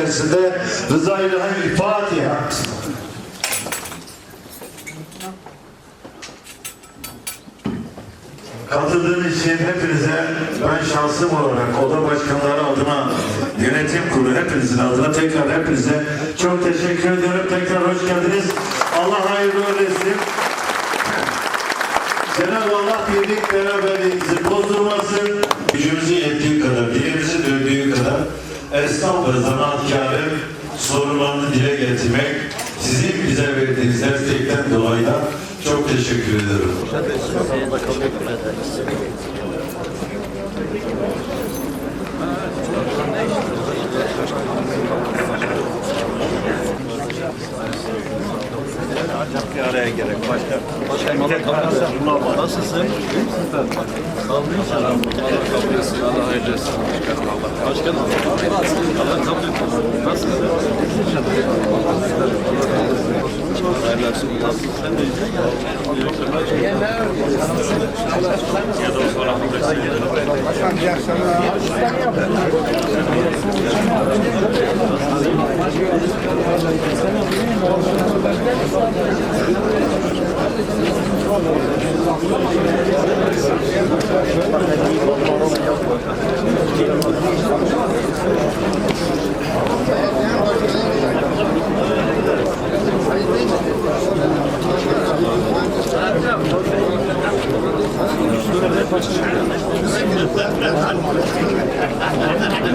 içerisinde Rıza İlahi Fatiha. Katıldığınız için hepinize ben şahsım olarak oda başkanları adına yönetim kurulu hepinizin adına tekrar hepinize çok teşekkür ediyorum. Tekrar hoş geldiniz. Allah hayırlı uğurlu etsin. Cenab-ı Allah birlik beraberliğimizi bozdurmasın. Gücümüzün esnaf ve zanaatkarın sorunlarını dile getirmek sizin bize verdiğiniz destekten dolayı da çok teşekkür ederim. bir araya gerek. Başka, başka bir Nasılsın? Sağ olun. Allah hayırlı etsin. Başkanım. Allah kabul etsin. Nasılsın? Hayırlı olsun. Sen de ya da sonra Başkan diğer sana. Thank you. Thank you.